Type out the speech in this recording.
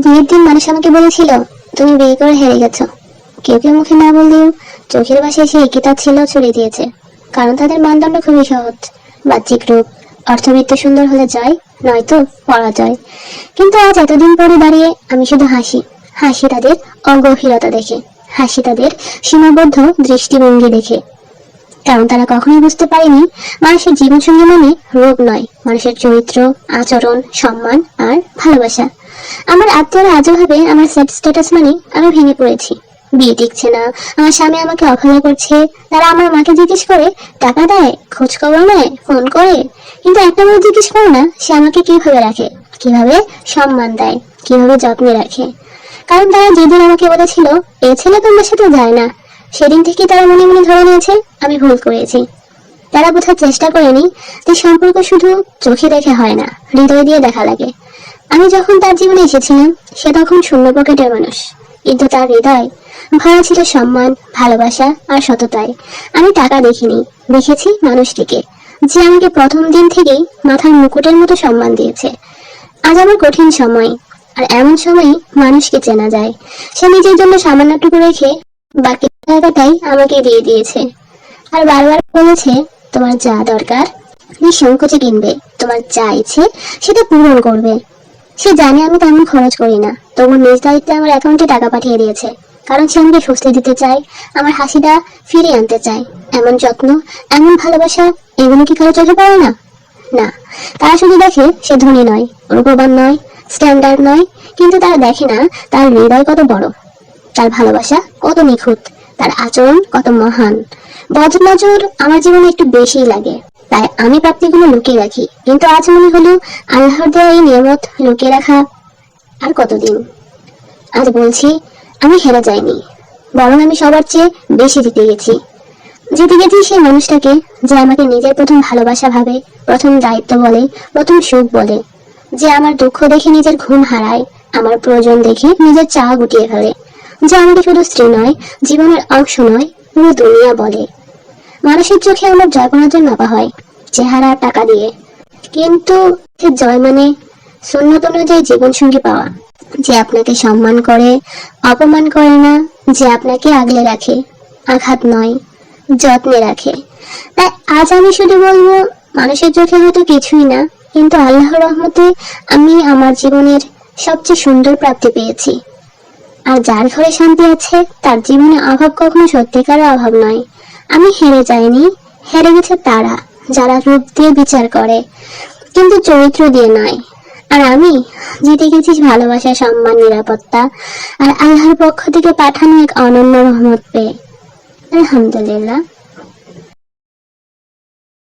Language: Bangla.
বিয়ের দিন মানুষ আমাকে বলেছিল, তুমি বিয়ে করে হেরে গেছো। কেউ কেউ মুখে না বললেও চোখের পাশে সেই কিতাব ছিল ছড়িয়ে দিয়েছে। কারণ তাদের মানদণ্ড খুবই সহজ। বাহ্যিক রূপ, অর্থবিত্ত সুন্দর হলে জয়, নয়তো পরাজয়। কিন্তু আজ এতদিন পরে দাঁড়িয়ে আমি শুধু হাসি। হাসি তাদের অগভীরতা দেখে। হাসি তাদের সীমাবদ্ধ দৃষ্টিভঙ্গি দেখে। কারণ তারা কখনোই বুঝতে পারেনি মানুষের জীবনসঙ্গী মানে রোগ নয়। মানুষের চরিত্র, আচরণ, সম্মান আর ভালোবাসা। আমার আত্মীয়রা আজও ভাবে আমার সেট স্ট্যাটাস মানে আমি ভেঙে পড়েছি। বিয়ে টিকছে না, আমার স্বামী আমাকে অবহেলা করছে, তারা আমার মাকে জিজ্ঞেস করে, টাকা দেয়? খোঁজ খবর নেয়? ফোন করে? কিন্তু একটা বার জিজ্ঞেস করে না, সে আমাকে কীভাবে রাখে? কীভাবে সম্মান দেয়? কীভাবে যত্নে রাখে? কারণ তারা যেদিন আমাকে বলেছিল, এ ছেলে তোমার সাথে যায় না। সেদিন থেকে তারা মনে মনে ধরে নিয়েছে? আমি ভুল করেছি। তারা বোঝার চেষ্টা করেনি যে সম্পর্ক শুধু চোখে দেখে হয় না, হৃদয় দিয়ে দেখা লাগে। আমি যখন তার জীবনে এসেছিলাম, সে তখন শূন্য পকেটের মানুষ। কিন্তু তার হৃদয় ভরা ছিল সম্মান, ভালোবাসা আর সততায়। আমি টাকা দেখিনি, দেখেছি মানুষটিকে, যে আমাকে প্রথম দিন থেকেই মাথার মুকুটের মতো সম্মান দিয়েছে। আজ আমার কঠিন সময়, আর এমন সময় মানুষকে চেনা যায়। সে নিজের জন্য সামান্যটুকু রেখে বাকি টাকাটাই আমাকে দিয়ে দিয়েছে। আর বারবার বলেছে, তোমার যা দরকার নিঃসংকোচে কিনবে। তোমার যা ইচ্ছে, সেটা পূরণ করবে। সে জানে আমি তেমন খরচ করি না। তবু নিজ দায়িত্বে আমার অ্যাকাউন্টে টাকা পাঠিয়ে দিয়েছে। কারণ সে আমাকে স্বস্তি দিতে চায়, আমার হাসিটা ফিরিয়ে আনতে চায়। এমন যত্ন, এমন ভালোবাসা, এগুলো কি কারও চোখে পড়ে না? না, তারা শুধু দেখে সে ধনী নয় রূপবান নয় স্ট্যান্ডার্ড নয়, কিন্তু তারা দেখে না তার হৃদয় কত বড়। তার ভালোবাসা কত নিখুঁত, তার আচরণ কত মহান। বদনজর আমার জীবনে একটু বেশিই লাগে, তাই আমি প্রাপ্তিগুলো লুকিয়ে রাখি। কিন্তু আজ মনে হলো আল্লাহর দেওয়া এই নিয়ামত লুকিয়ে রাখা আর কতদিন? আজ বলছি, আমি হেরে যাইনি, বরং আমি সবার চেয়ে বেশি জিতে গেছি। জিতে গেছি সেই মানুষটাকে যে আমাকে নিজের প্রথম ভালোবাসা ভাবে, প্রথম দায়িত্ব বলে, প্রথম সুখ বলে। যে আমার দুঃখ দেখে নিজের ঘুম হারায়, আমার প্রয়োজন দেখে নিজের চাওয়া গুটিয়ে ফেলে। যে আমাকে শুধু স্ত্রী নয়, জীবনের অংশ নয়, পুরো দুনিয়া বলে। মানুষের চোখে আমার জয় পরাজয় মাপা হয়, চেহারা, টাকা দিয়ে। কিন্তু জয় মানে সুন্নত অনুযায়ী জীবনসঙ্গী পাওয়া। যে আপনাকে সম্মান করে, অপমান করে না, যে আপনাকে আগলে রাখে, আঘাত নয়, যত্নে রাখে। তাই আজ আমি শুধু বলব, মানুষের চোখে হয়তো কিছুই না, কিন্তু আল্লাহর রহমতে আমি আমার জীবনের সবচেয়ে সুন্দর প্রাপ্তি পেয়েছি। আর যার ঘরে শান্তি আছে, তার জীবনে অভাব কখনো সত্যিকারের অভাব নয়। আমি হেরে যাইনি, হেরে গেছে তারা, যারা রূপ দিয়ে বিচার করে, কিন্তু চরিত্র দিয়ে নয়। আর আমি জিতে গেছি ভালোবাসা, সম্মান, নিরাপত্তা, আর আল্লাহর পক্ষ থেকে পাঠানো এক অনন্য রহমত পেয়ে। আলহামদুলিল্লাহ।